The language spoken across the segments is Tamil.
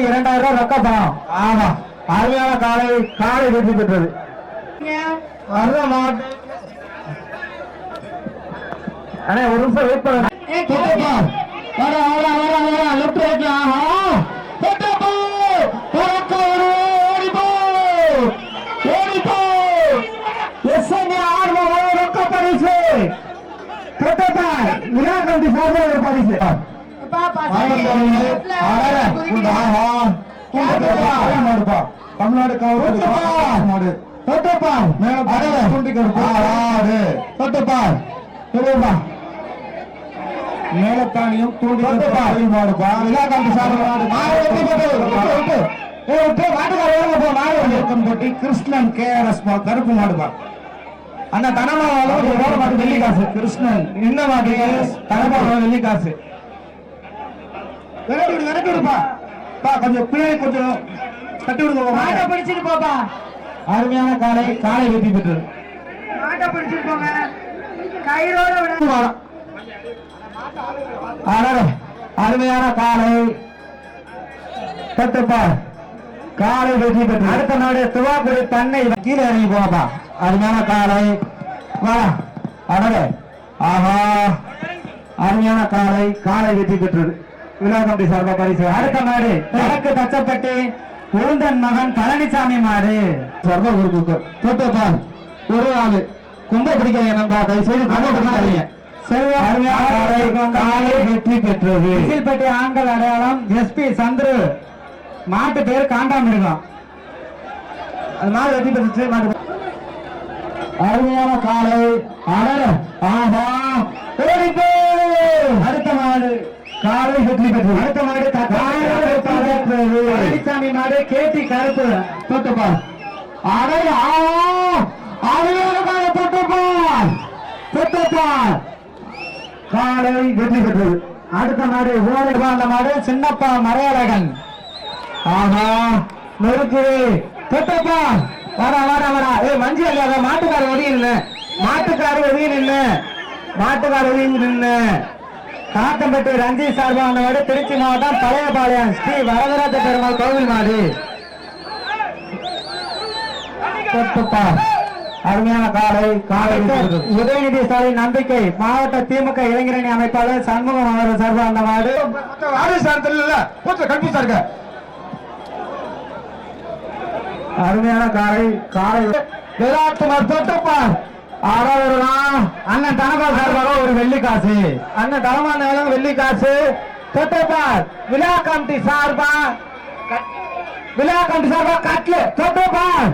இரண்டாயிரம் ரூபாய் ரொக்க பணம். ஆமா. அருமையான காலை காலை வெற்றி பெற்றது. வர்ற மாட்டு அண்ணே ஒரு நிமிஷம் வெயிட் பண்ணுங்க. தொட்டுப்பா. வர வர வர வர லெஃப்ட் ரைட்ல ஆஹா. தொட்டுப்பா. தொட்டுப்பா. தமிழ்நாடு காவல்துறை தொட்டப்பா மேலத்தானியும் தூண்டி மாடுப்பா கிருஷ்ணன் கே. ஆர். எஸ். கருப்பு மாடுப்பா அண்ணா தனமாவாலும் வெள்ளி காசு கிருஷ்ணன். என்ன மாட்டு தனமாவாலும் வெள்ளி காசு விரட்டி விடு விரட்டி விடுப்பா. பா கொஞ்சம் பின்னாடி கொஞ்சம் தட்டி விடுங்க மாட்டை பிடிச்சிட்டு போப்பா. அருமையான காலை காலை வெற்றி பெற்றது. மாட்டை பிடிச்சிட்டு போங்க. கயிறோட விட அருமையான காலை. தட்டுப்பா. காலை வெற்றி பெற்று அடுத்த நாடு துவாக்குடி தன்னை கீழே இறங்கி போப்பா அருமையான காலை. வா அடடே. ஆஹா. அருமையான காலை காலை வெற்றி பெற்றது. கமிட்டி சார்பா பரிசு. அடுத்த நாடு கிழக்கு தச்சப்பட்டி உளுந்தன் மகன் பழனிசாமி மாடு. சர்வ குருக்கு தொட்டுப்பா ஒரு ஆளு. கும்ப பிடிக்காதீங்க. நண்பா தயவு செய்து கும்ப பிடிக்காதீங்க வெற்றி பெற்றது. விசில்பட்டி ஆண்கள் அடையாளம் எஸ்பி சந்துரு. மாட்டு பேர் காண்டாமிருகம். அது மாடு வெற்றி பெற்று மாடு அருமையான காலை அடர ஆஹா. அடுத்த மாடு. காலை வெற்றி பெற்று அடுத்த மாடு பழனிசாமி மாடு கேட்டி கருப்பு. தொட்டுப்பா. அடைய அருமையான காலை தொட்டுப்பா. தொட்டுப்பா. காலை வெற்றி பெற்றது அடுத்த மாடு ஓடி வாழ்ந்த மாடு சின்னப்பா மறையழகன். ஆஹா! நெருக்கு தொட்டப்பா. வர வர வர ஏ மஞ்சள் இல்லாத மாட்டுக்கார ஒதுங்கி நின்று மாட்டுக்கார ஒதுங்கி நின்று மாட்டுக்கார ஒதுங்கி நின்று காக்கம்பட்டி ரஞ்சித் சார்பா அந்த மாடு திருச்சி மாவட்டம் பழையபாளையம் ஸ்ரீ வரதராஜ பெருமாள் கோவில் தொட்டுப்பா. அருமையான காலை காலை உதயநிதி ஸ்டாலின் நம்பிக்கை மாவட்ட திமுக இளைஞரணி அமைப்பாளர் சண்முகம் அவர் சார்பா அந்த மாடு அருமையான காலை காலை தொட்டுப்பா. ஆறாவதுனா அண்ணன் தனபா சார்பாக ஒரு வெள்ளிக்காசு அண்ணன் தனமான வெள்ளி காசு. தொட்டுப்பார் விழா கமிட்டி சார்பா விழா கமிட்டி சார்பா கட்லு தொட்டுப்பார்.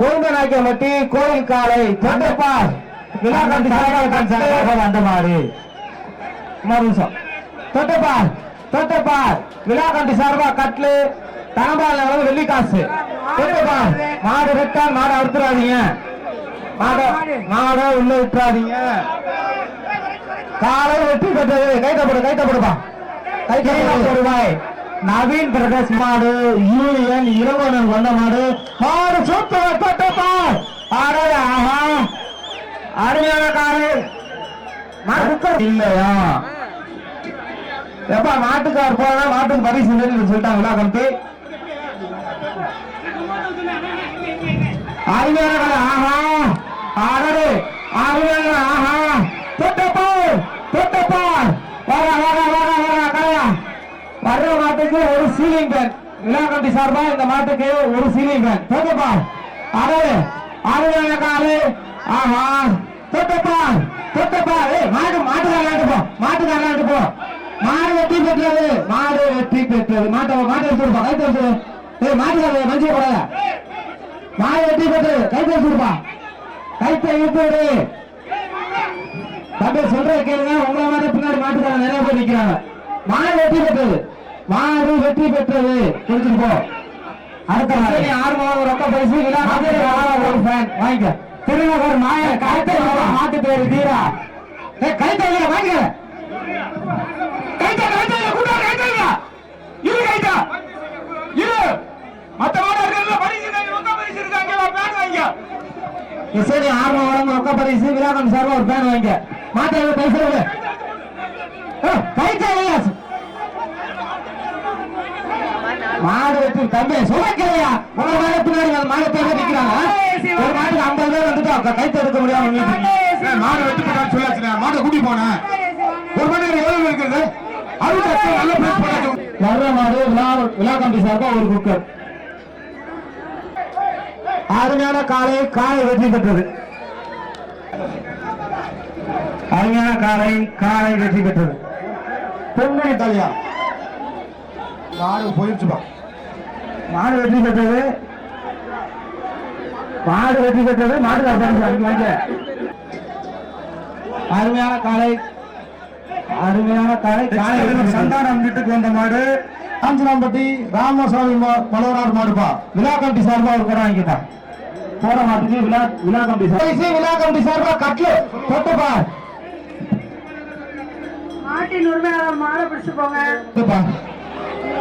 கோயம்பநாயக்கம்பட்டி கோயில் காலை தொட்டப்பார். விழா கமிட்டி சார்பாக வந்த மாதிரி மறுசம் தொட்டப்பார் தொட்டப்பார். விழா கமிட்டி சார்பா கட்லு அளவு வெள்ளி காசு. மாடு விட்டால் மாடு அறுத்துறாதீங்க. மாட மாட உள்ள விட்டுறாதீங்க. காலை வெற்றி பெற்றது கைத்தப்படு கைத்தப்படுப்பா கைத்தப்படு ரூபாய் நவீன் பிரகாஷ் மாடு யூனியன் இரவணன் வந்த மாடு. மாடு சூப்பர் தொட்டப்பார் ஆடே ஆஹா. அருமையான காலை மாட்டுக்கு இல்லையா? எப்பா மாட்டுக்கார் போனா மாட்டுக்கு பரிசு சொல்லிட்டாங்களா கம்பி அருமையான ஆஹா. ஆடரு அருமையான ஆஹா. தொட்டப்பார் தொட்டப்பார் வர வர வர வர கலையா வர்ற மாட்டுக்கு ஒரு சீலிங் ஃபேன் விழா கமிட்டி சார்பா இந்த மாட்டுக்கு ஒரு சீலிங் ஃபேன் தொட்டப்பா. அடரு அருமையான காலு. ஆஹா. தொட்டப்பா தொட்டப்பா. ஏய் மாடு மாட்டுக்காரலாண்டு போ. மாட்டுக்காரலாண்டு போ. மாடு வெற்றி பெற்றது. மாடு வெற்றி பெற்றது. மாட்டை மாட்டை ஏய் மஞ்சள் போடாத. மாடு வெற்றி பெற்றது கை வச்சுருப்பா கைத்தை இழுத்து தம்பி சொல்ற கேளுங்க உங்களை மாதிரி பின்னாடி மாட்டுக்காரங்க நிறைய பேர் நிக்கிறாங்க. மாடு வெற்றி பெற்றது. மாடு வெற்றி பெற்றது. கொடுத்துட்டு போ. அடுத்த ஆறு மாதம் ரொக்க பரிசு வாங்கிக்க. திருநகர் மாய கைத்தை மாட்டு பேரு தீரா ஏய் கைத்தை வாங்கிக்க. கைத்தை கைத்தை கூட கைத்தை இரு கைத்தா இரு மத்த மாடு இருக்கிறதுல பரிசு இருக்காங்க ரொக்க பரிசு இருக்காங்க பேன் வாங்கிக்க சரி ஆர்வம் வழங்க ரொக்க பரிசு விழாக்கம் சார்பா ஒரு பேன் மாட்டை பரிசு கை மாடு வெட்டி தம்பி சுமைக்கலையா உங்க மேல பின்னாடி மாடு நிக்கிறாங்க. ஒரு மாட்டுக்கு ஐம்பது பேர் வந்துட்டு கை தடுக்க முடியாம. மாடு வெட்டி போட்டான்னு சொல்லாச்சுண்ணே மாடை கூட்டி போனேன். ஒரு மணி நேரம் எவ்வளவு இருக்குது அது கஷ்டம் நல்ல பிளேஸ் பண்ணாச்சு வர்ற மாடு விழா விழா கம்பி சார்பா ஒரு குக்கர். அருமையான காலை காலை வெற்றி பெற்றது. அருமையான காலை காலை வெற்றி பெற்றது. பொங்கல் தலையா? மாடு போயிடுச்சுப்பா மாடு வெற்றி பெற்றது. மாடு வெற்றி பெற்றது. மாடு வாங்க. அருமையான காலை அருமையான காலை காலை. சந்தானம் வீட்டுக்கு வந்த மாடு காஞ்சனாம்பட்டி ராமசாமி பலவரார் மாடுப்பா விழா கம்பி சார்பா ஒரு கூட வாங்கிட்டா போற மாட்டுக்கு விழா விழா கம்பி சார்பா விழா கம்பி சார்பா கட்லு தொட்டுப்பா மாட்டின் உரிமையாளர் மாடை பிடிச்சு போங்க.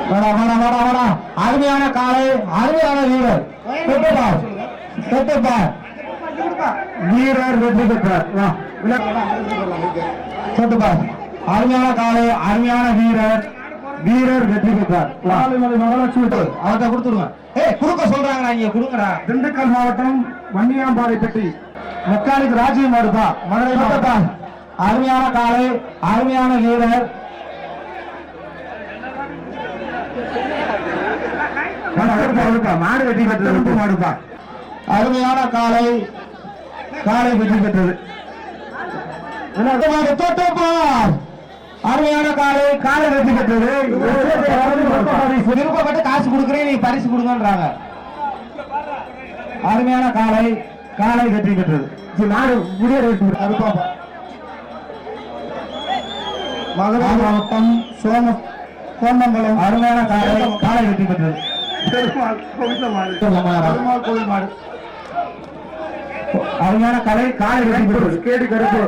வாடா வாடா வாடா வாடா. அருமையான காலை அருமையான வீரர். தொட்டுப்பா தொட்டுப்பா வீரர் வெற்றி பெற்றார். தொட்டுப்பா அருமையான காலை அருமையான வீரர். வீரர் வெற்றி பெற்றார். ஆலைமலை மகாலட்சுமி அவர்கிட்ட கொடுத்துருங்க. ஏய் குடுக்க சொல்றாங்கடா இங்க கொடுங்கடா. திண்டுக்கல் மாவட்டம் வன்னியாம்பாறைப்பட்டி மெக்கானிக் ராஜீவ் மாடுப்பா மதுரை மாவட்டம். அருமையான காலை அருமையான வீரர். மாடு வெற்றி பெற்றது. மாடுப்பா அருமையான காலை காலை வெற்றி பெற்றது. மாடு தொட்டப்பா. அருமையான காலை காலை வெற்றி பெற்றது விருப்பப்பட்டு காசு கொடுக்குறேன் நீ பரிசு கொடுங்கன்றாங்க. அருமையான காலை காலை வெற்றி பெற்றது மாடு முடிய மதுரை மாவட்டம் சோம கோண்டம்பலம் அருமையான காலை காலை வெற்றி பெற்றது அருமையான கலை காலை வெற்றி பெற்றது கேடு கருப்பு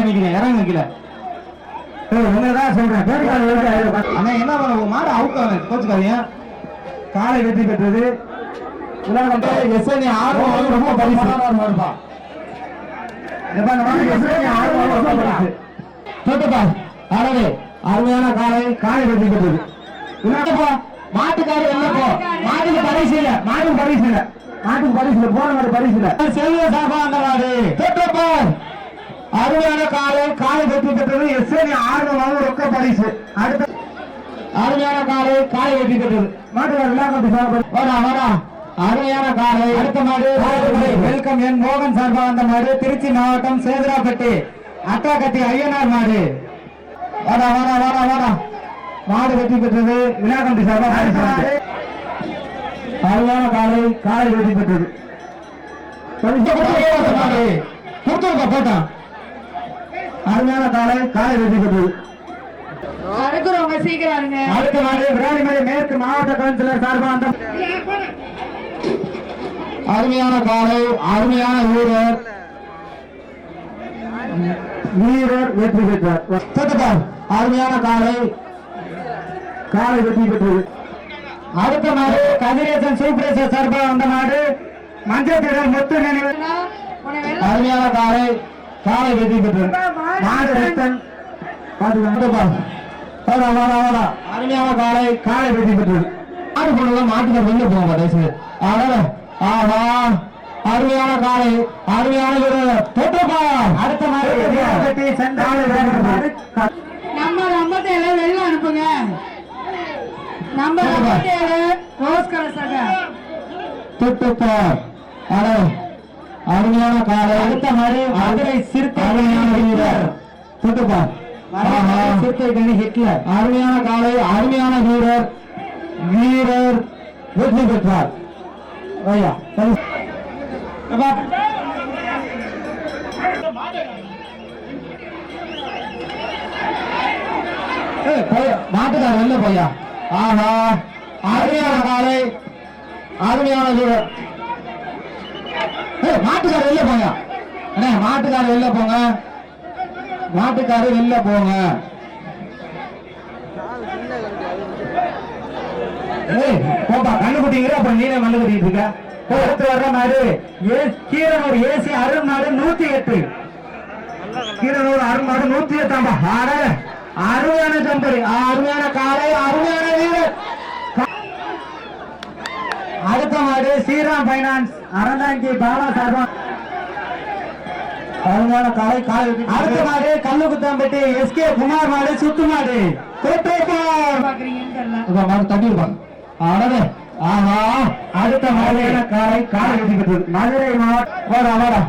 நிக்கிறேன் இறங்க நிக்கல உங்கதான் சொல்றேன். அண்ணா என்ன பண்ண மாடு அவுக்க கோச்சுக்காதீங்க. காலை வெற்றி பெற்றது. உலகம் எஸ்என்ஏ ஆர்வம் ரொம்ப பரிசு. மாடுப்பா. எப்பா, இந்த மாடு SNA ஆர்வம் வந்து ரொம்ப பரிசு தொட்டுப்பா. அழகு அருமையான காலை காலை வெற்றி பெற்றது. மாட்டுக்காரு இல்லப்போ மாட்டுக்கு பரிசு இல்ல. மாட்டுக்கு பரிசு இல்ல. மாட்டுக்கு பரிசு இல்ல. போன மாடு பரிசு இல்ல. செல்வ சாபா அந்த மாடு தொட்டுப்பா. காலை வெற்றி பெற்றது எஸ்என்ஏ ஆர்வம் வந்து ரொக்க பரிசு அடுத்த அருமையான காலை காலை வெற்றி பெற்றது சார்பு வாடா வாடா அருமையான காலை அடுத்த மாடு வெல்கம் என் மோகன் சார்பா அந்த மாடு திருச்சி மாவட்டம் சேதுராப்பட்டி அட்டாக்கட்டி ஐயனார் மாடு வாடா வாடா வாடா வாடா மாடு வெற்றி பெற்றது விழாக்கண்டி சார்பா. அருமையான காலை காலை வெற்றி பெற்றது போட்டான் அருமையான காலை காலை அறுக்குறவங்க சீக்கிரம் அடுத்த விராலிமலை மேற்கு மாவட்ட கவுன்சிலர் சார்பாக அந்த அருமையான காலை அருமையான வீரர். வீரர் வெற்றி பெற்றார். அருமையான காலை காலை வெற்றி பெற்றது. அடுத்த நாடு கதிரேசன் சூப்பரேசர் சார்பாக அந்த நாடு. மஞ்சள் திடல் முத்து நினைவு அருமையான காலை காலை பாத்துக்கா வாடா. வாடா வாடா அருமையான காலை காலை வெற்றி பெற்றது மாடு போனதான் மாட்டுக்கு போங்க தயவுசெய்து அடட ஆஹா. அருமையான காலை அருமையான வீரர். தொட்டுப்பா. அடுத்த சென்றாலை நம்ம ஐம்பத்தி ஏழு வெளில அனுப்புங்க. நம்ம ஏழு ரோஸ் கலர் சட்டை தொட்டுப்பா. அட. அருமையான காலை அடுத்த மாடு மதுரை சிறுத்தை அருமையான வீரர் தொட்டுப்பா சிறுத்தை கணி ஹிட்லர். அருமையான காலை அருமையான வீரர் வீரர் வெற்றி பெற்றார். ஐயா மாட்டுக்கார வெளில போயா. ஆஹா. அருமையான காலை அருமையான வீரர். மாட்டுக்கார வெளில போங்க. அண்ணே மாட்டுக்கார வெளில போங்க. மாட்டுக்கார வெளில போங்க. போப்பா கண்ணு குட்டிங்கிற நீனே மண்ணு கட்டிட்டு இருக்க. வர்ற மாடு ஏ கீரனூர் ஏசி அருண்மாடு நூத்தி எட்டு. கீரனூர் அருண்மாடு நூத்தி எட்டாம்பா. ஆட அருமையான அருமையான காலை அருமையான வீரர். ஸ்ரீராம் பைனான்ஸ் அறந்தாங்கி பாலா சார்பா அருமையான காலை காலை அடுத்த மாடு கல்லுக்குத்தம்பட்டி எஸ்கே குமார் மாடு சுத்து மாடு. கோட்டைப்பார் பாக்குறீங்கன்னு தெரியல இப்ப மாடு தட்டி இருப்பாங்க அடவே ஆஹா. அடுத்த மாதிரியான காலை காலை வெற்றி பெற்றது மதுரை மாவட்டம் வாடா வாடா.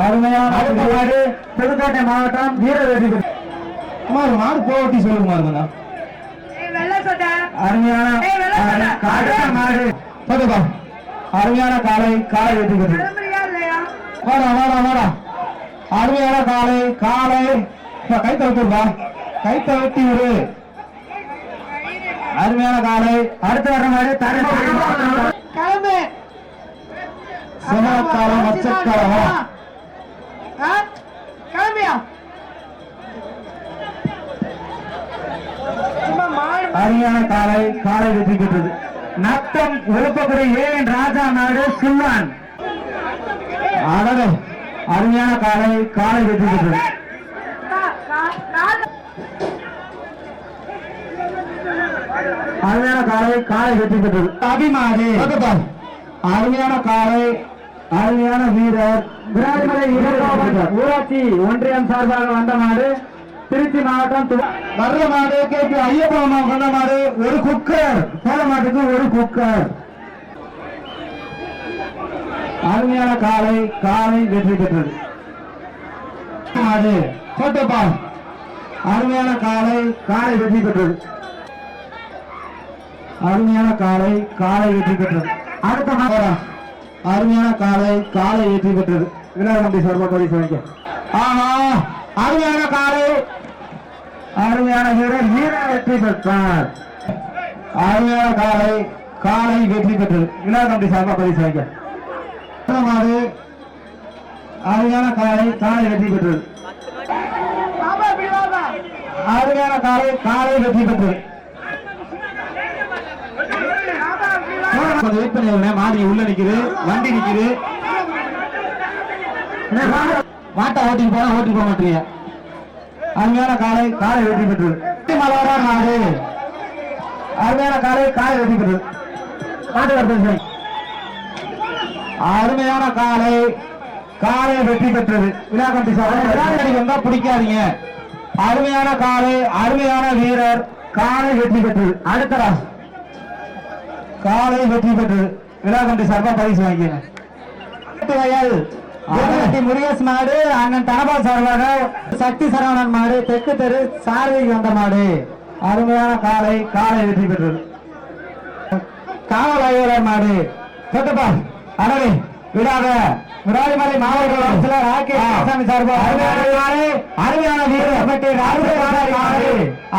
அருமையான அடுத்த மாடு புதுக்கோட்டை மாவட்டம் வீர வெற்றி பெற்றது குமார் மாடு போட்டி சொல்லுங்க மாறுங்க ஏய், வெள்ளை சட்டை. அருமையான ஏய், வெள்ளை சட்டை. அடுத்த மாடு. போட்டுப்பா அருமையான காலை காலை இல்லையா வாடா வாடா வாடா. அருமையான காலை காலை. கை தவிட்டுப்பா கை தவிட்டி விடு. அருமையான காலை. அடுத்த வர மாடு தரை சும்மா மாடு அருமையான காலை காலை வெற்றி பெற்றது நத்தம் விழுப்பக்குடி ஏன் ராஜா நாடு சில்வான் அழகு அருமையான காலை காலை வெற்றி அருமையான காலை காலை வெற்றி பெற்றது அபிமானி அருமையான காலை அருமையான வீரர். விராஜமலை ஊராட்சி ஒன்றியம் சார்பாக வந்த மாடு திருச்சி மாவட்டம் து- வர்ற மாடு கேபி ஐயப்பா கொண்ட மாடு ஒரு குக்கர். சோழ மாட்டுக்கு ஒரு குக்கர். அருமையான காலை காலை வெற்றி பெற்றது. மாடு கோட்டப்பா அருமையான காலை காலை வெற்றி பெற்றது. அருமையான காலை காலை வெற்றி பெற்றது. அடுத்த மாதம் அருமையான காலை காலை வெற்றி பெற்றது. விநாயகம்பி சர்வபடி பரிசு ஆஹா! அருமையான காலை அருமையான வீரர் வீரர் வெற்றி பெற்றார். அருமையான காலை காலை வெற்றி பெற்றது. விநாயகம்பி சார்பா சார்பாக பதிவு செய்ய மாடு அருமையான காலை காலை வெற்றி பெற்றது. அருமையான காலை காலை வெற்றி பெற்றது. வெயிட் பண்ணி மாடி உள்ள நிக்குது வண்டி நிக்குது. மாட்டை ஓட்டிட்டு போனா ஓட்டிட்டு போக மாட்டீங்க. அருமையான காலை காலை வெற்றி பெற்றது. மலவரா நாடு. அருமையான காலை காலை வெற்றி பெற்றது. மாட்டு வருது அருமையான காலை காலை வெற்றி பெற்றது. விழாக்கம்பி சார் பிடிக்காதீங்க. அருமையான காலை அருமையான வீரர் காலை வெற்றி பெற்றது. அடுத்தடா காலை வெற்றி பெற்றது. விழாக்கம்பி சார்பா பரிசு வாங்கினேன் வயல் ஆதிபத்தி முருகேஷ் மாடு அண்ணன் தனபால் சார்பாக சக்தி சரவணன் மாடு தெற்கு தெரு சாரதி வந்த மாடு. அருமையான காலை காலை வெற்றி பெற்றது. காவல் ஆய்வாளர் மாடு சொட்டுப்பா அடவே விடாத விராலிமலை மாவட்ட ஆட்சியர் ஆர்கே சாமி சார்பா அருமையான வீரர். பற்றி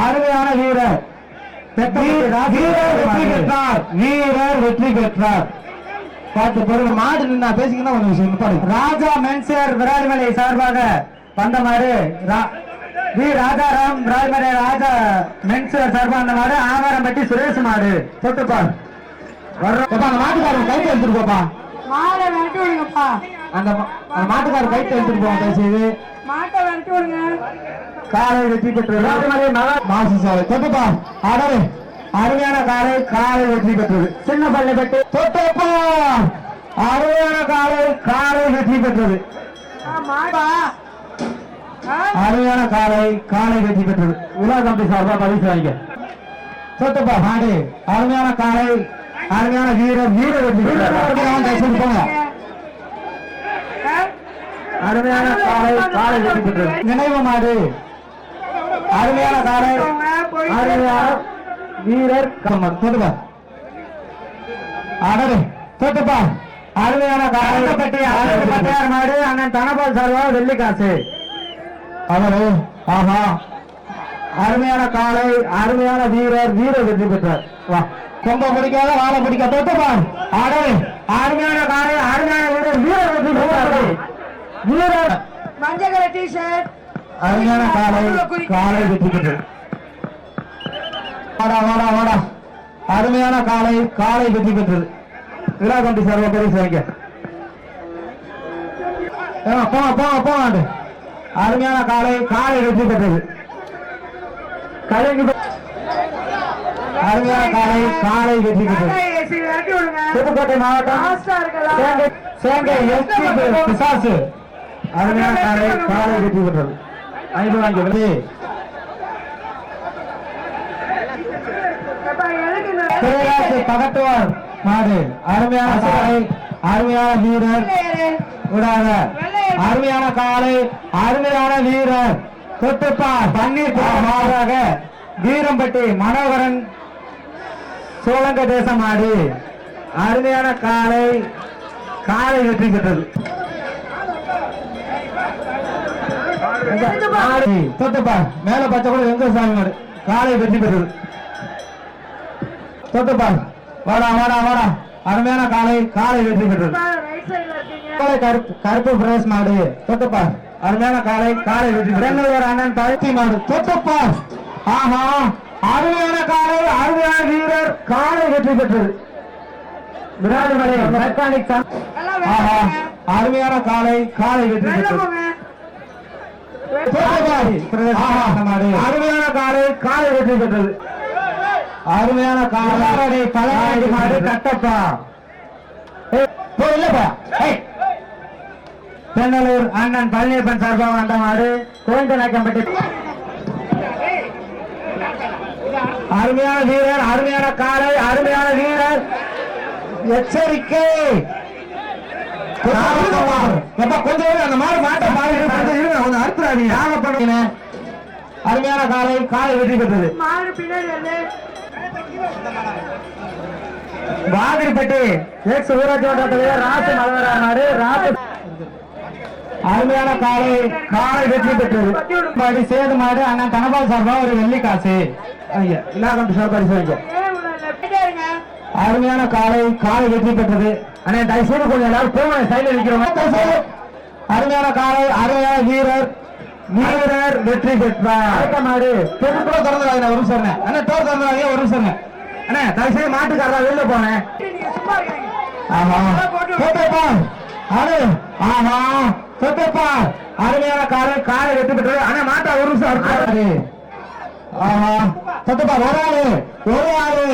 அருமையான வீரர். வீரர் வெற்றி பெற்றார். வீரர் வெற்றி பெற்றார். பார்த்து பொருள் மாடு நின்னா விஷயம். நிப்பாடு. ராஜா மென்சர் விராலிமலை சார்பாக வந்த மாடு ரா- வி. ராஜாராம் விராலிமலை ராஜா மென்சர் சார்பாக வந்த மாடு ஆவாரம்பட்டி சுரேஷ் மாடு தொட்டுப்பார். மாட்டுக்காரன் கைட்டு எடுத்துட்டு போப்பா. அந்த மா- அந்த மாட்டுக்காரர் கைட்டு எடுத்துட்டு போவோம் விடுங்க. காலை வெற்றி பெற்று மாசு சாலை. தொட்டுப்பா ஆடவே அருமையான காலை காலை வெற்றி பெற்றது. சின்ன பள்ளிப்பட்டு தொட்டப்பா! அருமையான காலை காலை வெற்றி பெற்றது? அருமையான காலை காலை வெற்றி பெற்றது. விழா கம்பி சார்பா பரிசு வாங்க சொத்துப்பா மாடு அருமையான காலை அருமையான வீரர் வீர வெற்றி போங்க ஆ? அருமையான காலை காலை வெற்றி பெற்றது. நினைவு மாடு. அருமையான காலை அருமையான வீரர் கம்மர் தொட்டுப்பா அடடு தொட்டுப்பா அருமையான காலை. பட்டி பட்டையார் மாடு அண்ணன் தனபால் சார்பா வெள்ளிக்காசு அவரு ஆஹா. அருமையான காலை அருமையான வீரர் வீரர் வெற்றி பெற்றார். வா. கொம்ப பிடிக்காத வாழை பிடிக்க. தொட்டுப்பா அடடு அருமையான காலை அருமையான வீரர் வீரர் வெற்றி பெற்றார். வீரர். மஞ்சள் கலர் டிஷர்ட் அருமையான காலை காலை வெற்றி பெற்றது வாடா வாடா வாடா. அருமையான காலை காலை வெற்றி பெற்றது. பரிசு வைக்க ஏம்மா, போங்க போங்க போங்க அருமையான காலை காலை வெற்றி பெற்றது. கலைஞர் அருமையான காலை காலை வெற்றி பெற்றது. புதுக்கோட்டை மாவட்டம் சேங்கை எஸ்பி பிசாசு. அருமையான காலை காலை வெற்றி பெற்றது. ஐந்து வாங்கி வெளியே எப்பா, சிறையாசி பகட்டுவார் மாடு அருமையான காலை அருமையான வீரர்? விடாத. அருமையான காலை அருமையான வீரர். தொட்டுப்பா பன்னீர் மாறாக வீரம்பட்டி மனோகரன் சோழங்க தேச மாடு. அருமையான காலை காலை வெற்றி பெற்றது தொட்டுப்பா மேல பச்சை கூட எங்க சாமி மாடு. காலை வெற்றி பெற்றது தொட்டுப்பா வாடா வாடா வாடா. அருமையான காலை காலை வெற்றி பெற்றது. கருப்பு பிரேஸ் மாடு. தொட்டுப்பா அருமையான காலை காலை வெற்றி பெங்களூர் அண்ணன் பருத்தி மாடு. தொட்டுப்பா ஆஹா அருமையான காலை அருமையான வீரர் காலை வெற்றி பெற்றது. விராலிமலை மெக்கானிக் ஆஹா. அருமையான காலை காலை வெற்றி பெற்றது. அருமையான காலை காலை வெற்றி பெற்றது. அருமையான காலை பழவாடி மாடு கட்டப்பா. இல்லப்பா. பெண்ணலூர் அண்ணன் பழனியப்பன் சார்பாக வந்த மாடு கோயந்தநாயக்கம்பட்டி அருமையான வீரர் அருமையான காலை அருமையான வீரர். எச்சரிக்கை. எப்பா கொஞ்சம் அந்த மாடு மாட்டை பாருங்க. கொஞ்சம் நாகப்பட்டின அருமையான காலை காலை வெற்றி பெற்றது. மாடு எக்ஸ் ஊராட்சி மன்ற தலைவர் ராசு மலவரானாரு ராசு அருமையான காலை காலை வெற்றி பெற்றது. மாடி சேது மாடு அண்ணன் தனபால் சார்பா ஒரு வெள்ளி காசு. அருமையான காலை காலை வெற்றி பெற்றது. அண்ணன் தயவு செய்து கொஞ்சம் எல்லாரும் போங்க சைடில் நிக்கிறோம். அருமையான காலை அருமையான வீரர். வீரர் வெற்றி பெற்றார். அடுத்த மாடு பெரு கூட திறந்துடாங்க ஒரு நிமிஷம் அண்ணா டோர் திறந்துடாங்க ஒரு நிமிஷம் அண்ணே தயவு செய்து மாட்டுக்காரா வெளில போனேன் அரு. ஆஹா தொட்டப்பா. அருமையான காலை காலை வெற்றி பெற்றது. அண்ணா மாட்டா ஒரு நிமிஷம் ஆஹா தொட்டப்பா ஒரு ஆளு. ஒரு ஆளு.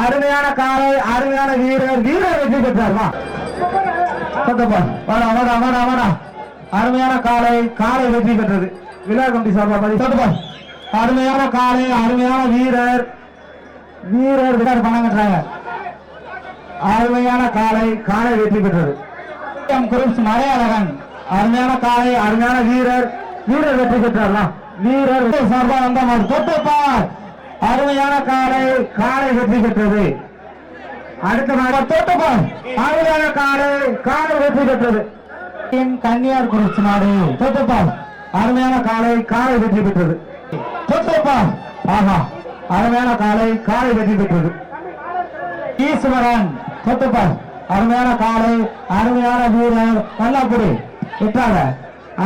அருமையான காலை அருமையான வீரர். வீரர் வெற்றி பெற்றார். வா. தொட்டப்பா. வாடா வாடா வாடா வாடா. அருமையான காலை காலை வெற்றி பெற்றது. விழா கம்பி சார்பா அருமையான காலை அருமையான வீரர் வீரர் விடார் பணம் கட்டுறாங்க. அருமையான காலை காலை வெற்றி பெற்றது. எம் மலையழகன். அருமையான காலை அருமையான வீரர் வீரர் வெற்றி பெற்றார்லாம் வீரர் சார்பா வந்த மாதிரி தொட்டுப்பார். அருமையான காலை காலை வெற்றி பெற்றது. அடுத்த மாதிரி தொட்டுப்பார். அருமையான காலை காலை வெற்றி பெற்றது. கன்னியார் குறிச்சி நாடு. தொட்டுப்பார் அருமையான காலை காலை வெற்றி பெற்றது. தொட்டுப்பார் ஆஹா அருமையான காலை காலை வெற்றி பெற்றது. ஈஸ்வரன் தொட்டுப்பார் அருமையான காலை அருமையான வீரர் நல்லாப்புடி விட்டாங்க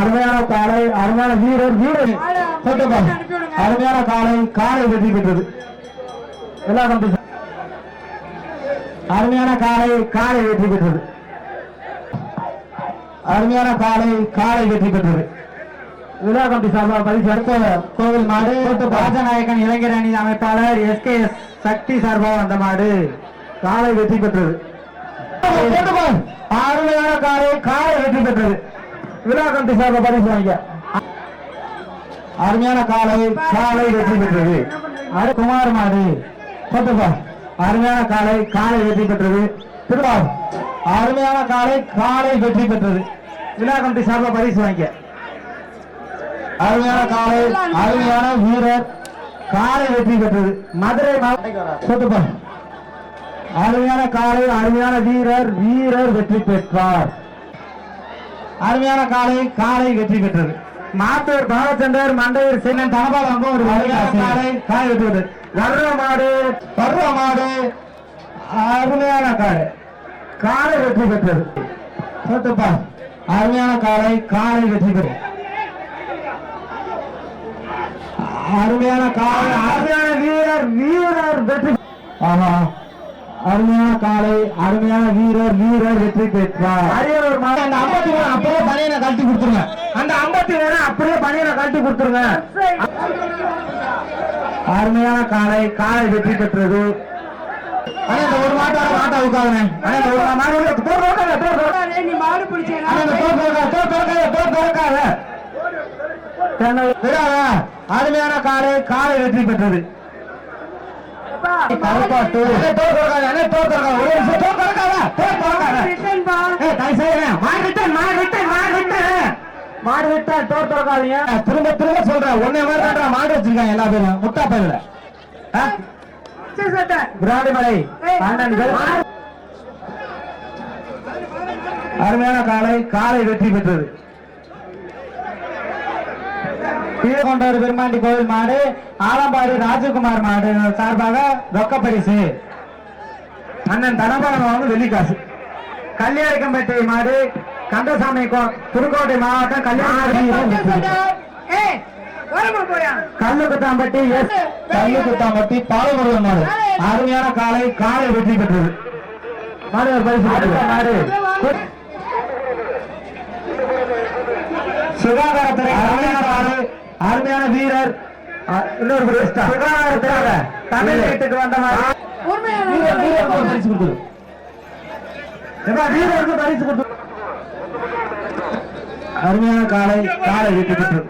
அருமையான காலை அருமையான வீரர் வீரர். தொட்டுப்பார் அருமையான காலை காலை வெற்றி பெற்றது. எல்லா கம்பி அருமையான காலை காலை வெற்றி பெற்றது. அருமையான காலை காலை வெற்றி பெற்றது. விழா கமிட்டி சார்பாக பரிசு அடுத்த கோவில் மாடு ராஜநாயக்கன் இளைஞர் அணி அமைப்பாளர் எஸ்கேஎஸ் சக்தி சார்பாக வந்த மாடு காலை வெற்றி பெற்றது. அருமையான காலை காலை வெற்றி பெற்றது. விழா கமிட்டி சார்பாக பரிசு வாங்க. அருமையான காலை காலை வெற்றி பெற்றது. அரு குமார் மாடு போட்டுப்பா அருமையான காலை காலை வெற்றி பெற்றது. திருவாரூர் அருமையான காலை காலை வெற்றி பெற்றது. விழா கம்பி சார்பாக பரிசு வாங்க. அருமையான காலை அருமையான வீரர் காலை வெற்றி பெற்றது. மதுரை சொத்துப்பா. அருமையான காலை அருமையான வீரர் வீரர் வெற்றி பெற்றார். அருமையான காலை காலை வெற்றி பெற்றது. மாத்தூர் பாலச்சந்தர் மண்டையூர் சேனன் தனபாலம் ஒரு காலை காலை வெற்றி பெற்றது. வர்ற மாடு பருவ மாடு அருமையான காலை காலை வெற்றி பெற்றது. சொத்துப்பா அருமையான காலை காலை வெற்றி பெற்றது. அருமையான காலை அருமையான வீரர் வீரர் வெற்றி ஆமா. அருமையான காலை அருமையான வீரர் வீரர் வெற்றி பெற்றார். அரியலூர் மாவட்டம் அந்த ஐம்பத்தி மூணு அப்படியே பணியனை கழட்டி கொடுத்துருங்க. அந்த ஐம்பத்தி மூணு அப்படியே பணியனை கழட்டி கொடுத்துருங்க. அருமையான காலை காலை வெற்றி பெற்றது. அண்ணா இந்த ஒரு மாட்டை மாட்டை உட்காருங்க. அண்ணா இந்த ஒரு மாடு உள்ள- நீ மாடு பிடிச்சேனா அண்ணா விடாத. அருமையான காலை காலை வெற்றி பெற்றது. திரும்ப திரும்ப சொல்றேன். ஒன்னே மாதிரி மாடு வச்சிருக்காங்க எல்லா பேரும். முட்டா பயில அருமையான காலை காலை வெற்றி பெற்றது. கீழகொண்டவர் பெருமாண்டி கோவில் மாடு ஆலம்பாடி ராஜகுமார் மாடு சார்பாக ரொக்க பரிசு அண்ணன் தனபாலம் வந்து வெள்ளிக்காசு. கல்யாணிக்கம்பட்டி மாடு கந்தசாமி புதுக்கோட்டை மாவட்டம் கல்யாணி ஏய் வரமா போயா கல்லுக்குத்தாம்பட்டி எஸ் கல்லுக்குத்தாம்பட்டி பாலமுருகன் மாடு அருமையான காலை காலை வெற்றி பெற்றது. மாடு பரிசு. மாடு. சுகாதாரத்துறை அருமையான மாடு அருமையான வீரர். இன்னொரு சுகாதாரத்துறை. தமிழ் வீட்டுக்கு வந்த ஒரு பரிசு கொடுத்துரு ஏப்பா, வீரருக்கு பரிசு கொடுத்து அருமையான காலை காலை வெற்றி பெற்றது.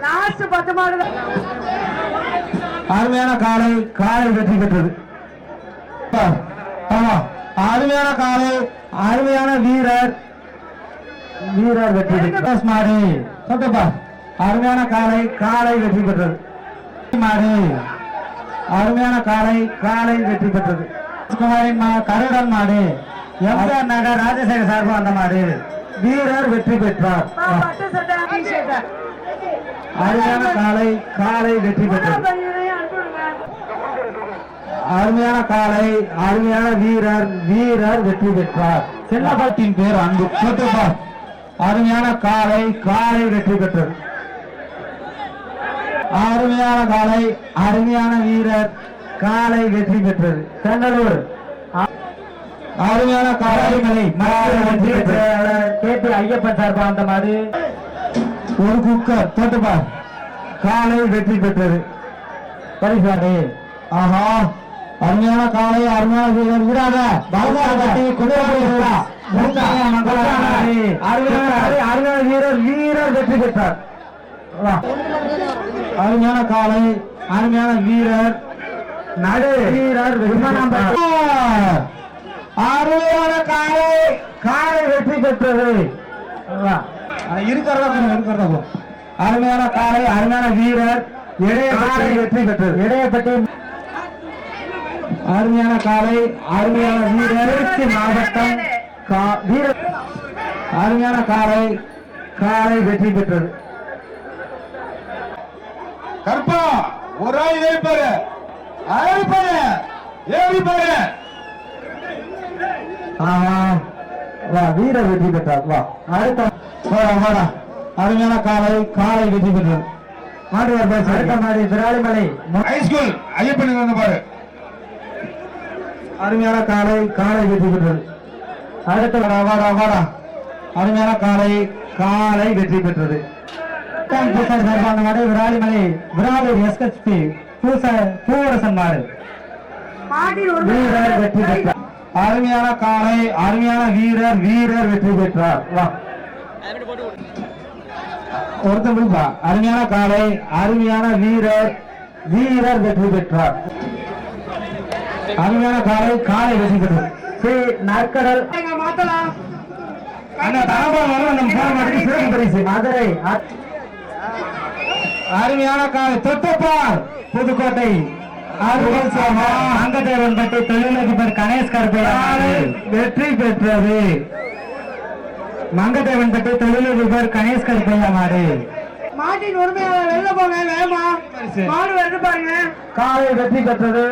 அருமையான காலை காலை வெற்றி பெற்றது ஆமா அருமையான காலை அருமையான வீரர் வீரர் வெற்றி பெற்றது மாடு சொட்டப்பா அருமையான காலை காலை வெற்றி பெற்றது மாடு அருமையான காலை காலை வெற்றி பெற்றது குமாரின் மா கருடன் மாடு. எம்ஆர் நகர் ராஜசேகர் சார்பு அந்த மாடு. வீரர் வெற்றி பெற்றார். அருமையான காலை காலை வெற்றி அனுப்பிவிடுங்க. அருமையான காலை அருமையான வீரர் வீரர் வெற்றி பெற்றார். செல்லப்பட்டின் பேர் அன்பு. சொட்டுப்பா அருமையான காலை காலை வெற்றி பெற்றது அருமையான காலை அருமையான வீரர் காலை வெற்றி பெற்றது செங்கலூர். அருமையான காலை காலை வெற்றி பெற்றது கே பி ஐயப்பன் சார்பா அந்த மாதிரி ஒரு குக்கர் தோட்டுப்பா காலை வெற்றி பெற்றது. பரிசாடு. ஆஹா அருமையான காலை அருமையான வீரர் விடாத அருமையான வீரர் வீரர் வெற்றி பெற்றார். அருமையான காலை அருமையான வீரர். நடு. வீரர் வெற்றி அருமையான காலை காலை வெற்றி பெற்றது. இருக்கிறதா கொஞ்சம் இருக்கிறதா போ. அருமையான காலை அருமையான வீரர் இடையப்பட்டி வெற்றி பெற்றது. இடையப்பட்டி அருமையான காலை அருமையான வீரர் திருச்சி மாவட்டம் கா- வீரர் அருமையான காலை காலை வெற்றி பெற்றது. கற்பா ஒரு ஆள் ஏறிப்பாரு அழைப்பாரு ஏறிப்பாரு ஆஹா வா வீரர் வெற்றி பெற்றார். வா அடுத்த அருமையான காலை காலை வெற்றி பெற்றது மாடுவார் பேச அடுத்த மாடி விராலிமலை. ஹைஸ்கூல் ஐயப்பனுக்கு வந்து பாரு. அருமையான காலை காலை வெற்றி பெற்றது அடுத்த வாடா வாடா வாடா அருமையான காலை காலை வெற்றி பெற்றது. சார்பான மாடு விராலிமலை. விராலூர் எஸ்எஸ்பி பூச பூவரசன் மாடு. மாட்டின் வீரர் வெற்றி பெற்றார். அருமையான காலை அருமையான வீரர் வீரர் வெற்றி பெற்றார். ஒருத்தர் அருமையான காலை அருமையான வீரர் வீரர் வெற்றி பெற்றார். அருமையான காலை காலை வெற்றி பெற்றார் ஸ்ரீ நற்கடல். மதுரை அருமையான காலை தொட்டப்பார். புதுக்கோட்டை. அங்கதேவன் பட்டி தொழிலதிபர் கணேஷ் கருப்பையா வெற்றி பெற்றது. மங்கதேவன் பட்டி தொழிலதிபர் கணேஷ் கருப்பையா மாடு. மாட்டின் உரிமையாளர் வெளில போங்க வேகமா. மாடு வருது பாருங்க. காலை வெற்றி பெற்றது.